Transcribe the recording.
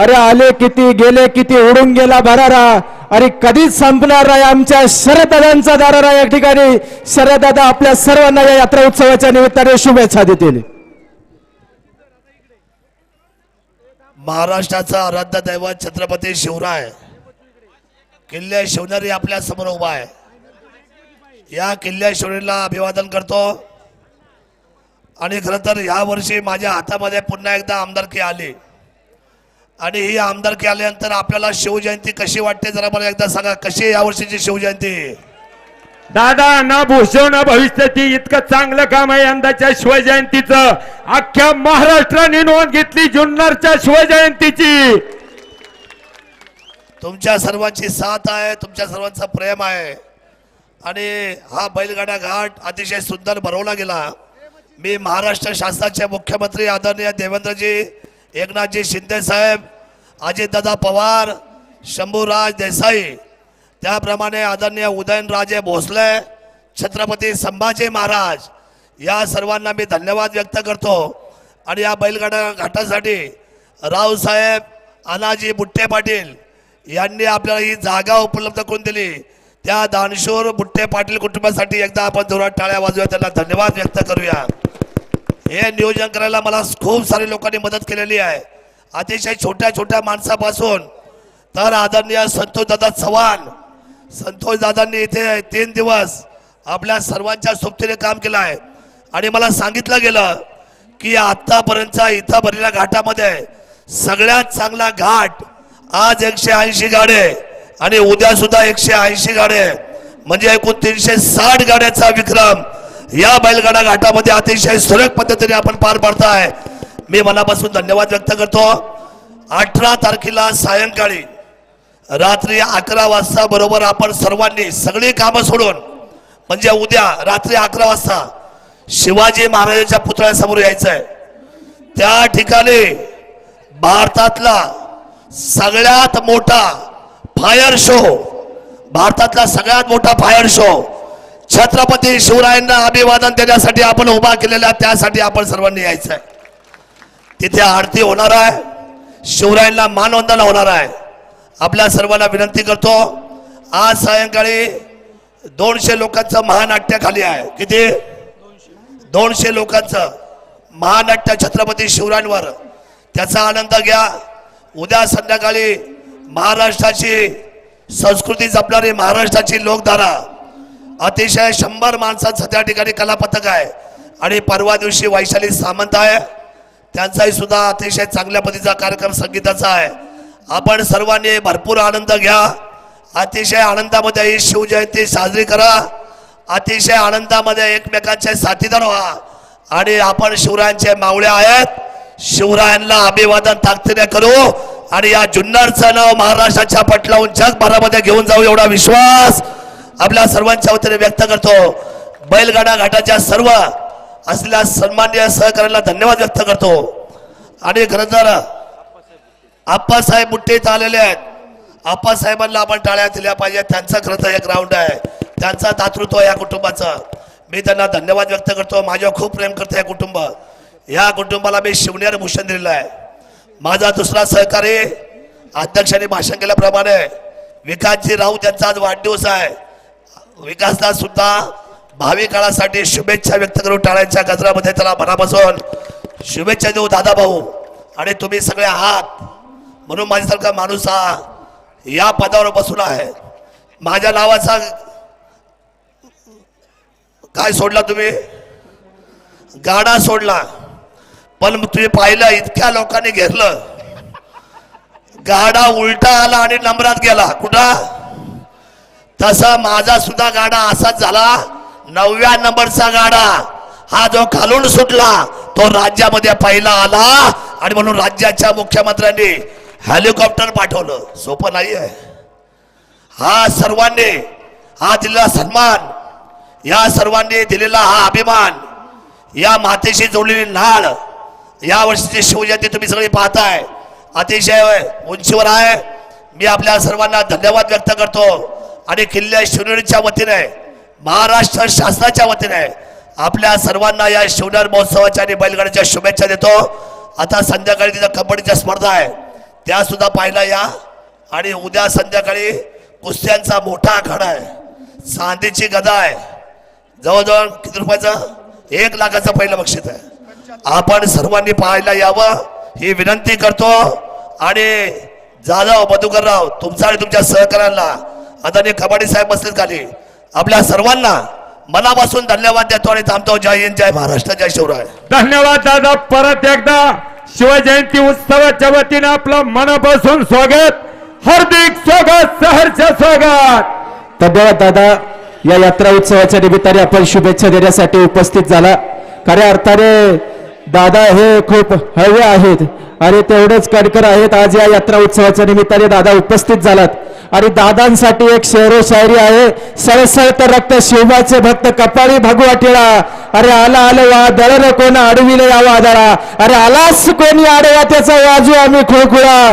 अरे आले किती गेले किती उडून गेला भरारा. अरे कधीच संपणार नाही आमच्या शरददादांचा दारारा या ठिकाणी. शरददादा आपल्या सर्वांना या यात्रा उत्सवाच्या निमित्ताने शुभेच्छा देतील. महाराष्ट्राचा आराध्य दैवत छत्रपती शिवराय. किल्ले शिवनेरी आपल्यासमोर उभा आहे. या किल्ले शिवनेरीला अभिवादन करतो. आणि खरं तर ह्या वर्षी माझ्या हातामध्ये पुन्हा एकदा आमदारकी आली. आणि ही आमदारकी आल्यानंतर आपल्याला शिवजयंती कशी वाटते? जरा मला एकदा सांगा कशी आहे या वर्षीची शिवजयंती? दादा ना भूषव ना भविष्याची इतकं चांगलं काम आहे यंदाच्या शिवजयंतीचं. अख्ख्या महाराष्ट्राने नोंद घेतली जुन्नरच्या शिवजयंतीची. तुमच्या सर्वांची साथ आहे तुमच्या सर्वांचं प्रेम आहे. आणि हा बैलगाडा घाट अतिशय सुंदर भरवला गेला. मी महाराष्ट्र शासनाचे मुख्यमंत्री आदरणीय देवेंद्रजी एकनाथजी शिंदे साहेब अजितदादा पवार शंभूराज देसाई. त्याप्रमाणे आदरणीय उदयनराजे भोसले छत्रपती संभाजी महाराज या सर्वांना मी धन्यवाद व्यक्त करतो. आणि या बैलगाडा घाटासाठी रावसाहेब अनाजी बुट्टे पाटील यांनी आपल्याला ही जागा उपलब्ध करून दिली. त्या दानशूर बुट्टे पाटील कुटुंबासाठी एकदा आपण जोरात टाळ्या वाजूया त्यांना धन्यवाद व्यक्त करूया. हे नियोजन करायला मला खूप सारे लोकांनी मदत केलेली आहे. अतिशय छोट्या छोट्या माणसापासून. तर आदरणीय संतोष दादा चव्हाण. संतोष दादांनी इथे तीन दिवस आपल्या सर्वांच्या सोबतीने काम केलं आहे. आणि मला सांगितलं गेलं की आतापर्यंतचा इथं भरलेल्या घाटामध्ये सगळ्यात चांगला घाट आज एकशे ऐंशी गाडे आणि उद्या सुद्धा एकशे ऐंशी गाडे म्हणजे एकूण तीनशे साठ गाड्याचा विक्रम या बैलगाडा घाटामध्ये अतिशय सुरेख पद्धतीने आपण पार पाडताय. मी मनापासून धन्यवाद व्यक्त करतो. अठरा तारखेला सायंकाळी रात्री अकरा वाजता बरोबर आपण सर्वांनी सगळी कामं सोडून म्हणजे उद्या रात्री अकरा वाजता शिवाजी महाराजांच्या पुतळ्यासमोर यायचंय. त्या ठिकाणी भारतातला सगळ्यात मोठा फायर शो भारतातला सगळ्यात मोठा फायर शो छत्रपती शिवरायांना अभिवादन देण्यासाठी आपण उभा केलेला त्यासाठी आपण सर्वांनी यायचं आहे तिथे आरती होणार आहे. शिवरायांना मानवंदना होणार आहे. आपल्या सर्वांना विनंती करतो आज सायंकाळी दोनशे लोकांचं महानाट्य खाली आहे. किती? दोनशे लोकांचं. महानाट्य छत्रपती शिवरायांवर. त्याचा आनंद घ्या. उद्या संध्याकाळी महाराष्ट्राची संस्कृती जपणारी महाराष्ट्राची लोकधारा अतिशय शंभर माणसांचं त्या ठिकाणी कलापथक आहे. आणि परवा दिवशी वैशाली सामंत आहे. त्यांचाही सुद्धा अतिशय चांगल्या पद्धतीचा कार्यक्रम संगीताचा आहे. आपण सर्वांनी भरपूर आनंद घ्या. अतिशय आनंदामध्ये ही शिवजयंती साजरी करा. अतिशय आनंदामध्ये एकमेकांचे साथीदार व्हा. आणि आपण शिवरायांचे मावळे आहेत. शिवरायांना अभिवादन ताकदीने करू. आणि या जुन्नरचं नाव महाराष्ट्राच्या पटलावून जगभरामध्ये घेऊन जाऊ एवढा विश्वास. आपल्या सर्वांच्या वतीने व्यक्त करतो. बैलगाडा घाटाच्या सर्व असलेल्या सन्मान्य सहकार्याला धन्यवाद व्यक्त करतो. आणि खरंतर आप्पासाहेब मुठ्ठे इथं आलेले आहेत. आप्पासाहेबांना आपण टाळ्या दिल्या पाहिजे त्यांचं खरं तर एक ग्राउंड आहे. त्यांचा दातृत्व या कुटुंबाचं. मी त्यांना धन्यवाद व्यक्त करतो. माझ्यावर खूप प्रेम करतो हे कुटुंब. या कुटुंबाला मी शिवनेर भूषण दिलेलं आहे. माझा दुसरा सहकारी अध्यक्षांनी भाषण केल्याप्रमाणे विकासजी राऊत यांचा आज वाढदिवस आहे. विकासला सुद्धा भावी काळासाठी शुभेच्छा व्यक्त करून टाळ्यांच्या गजरामध्ये त्याला मनापासून शुभेच्छा देऊ दादा भाऊ आणि तुम्ही सगळे आहात. म्हणून माझ्यासारखा माणूस हा या पदावर बसून आहे. माझ्या नावाचा काय सोडला तुम्ही? गाडा सोडला. पण तुम्ही पाहिलं इतक्या लोकांनी घेरलं. गाडा उलटा आला आणि नंबरात गेला. कुठं? तसा माझा सुद्धा गाडा असाच झाला. नवव्या नंबरचा गाडा. हा जो खालून सुटला तो राज्यामध्ये पहिला आला. आणि म्हणून राज्याच्या मुख्यमंत्र्यांनी हेलिकॉप्टर पाठवलं. सोपं नाही आहे. हा सर्वांनी हा दिलेला सन्मान या सर्वांनी दिलेला हा अभिमान या मातेशी जोडलेली नाळ या वर्षीची शिवजयंती तुम्ही सगळी पाहताय. अतिशय उंचीवर आहे. मी आपल्या सर्वांना धन्यवाद व्यक्त करतो. आणि किल्ल्या शिवनेरीच्या वतीने महाराष्ट्र शासनाच्या वतीने आपल्या सर्वांना या शिवनेर महोत्सवाच्या आणि बैलगाड्याच्या शुभेच्छा देतो. आता संध्याकाळी तिथं कबड्डीच्या स्पर्धा आहे. त्या सुद्धा पाहायला या. आणि उद्या संध्याकाळी कुस्त्यांचा मोठा आखाडा आहे. चांदीची गदा आहे. जवळजवळ किती रुपयाचं? एक लाखाचं पहिलं बक्षीस आहे. आपण सर्वांनी पाहायला यावं ही विनंती करतो. आणि जाधव मधुकरराव तुमचा आणि तुमच्या सहकाऱ्यांना आदरणीय कबाडी साहेब बसलेत खाली आपल्या सर्वांना मनापासून धन्यवाद देतो आणि थांबतो. जय हिंद जय महाराष्ट्र जय शिवराय. धन्यवाद दादा. परत एकदा शिवजयंती उत्सवाच्या वतीने आपलं मनापासून स्वागत. हार्दिक स्वागत सहर्ष स्वागत. धन्यवाद दादा. या यात्रा उत्सवाच्या निमित्ताने आपण शुभेच्छा देण्यासाठी उपस्थित झाला. खऱ्या अर्थाने दादा हे खूप हळवे आहेत. अरे तेवढेच कडकर आहेत. आज या यात्रा उत्सवाच्या निमित्ताने दादा उपस्थित झालात. आणि दादांसाठी एक शेरो शायरी आहे. सळसळत रक्त शिवबाचे भक्त कपाळी भगवाटिळा. अरे आला आलं वा दळण कोण अडविले या वादळा. अरे आलास कोणी आडवा त्याचा वाजू आम्ही खुळखुळा.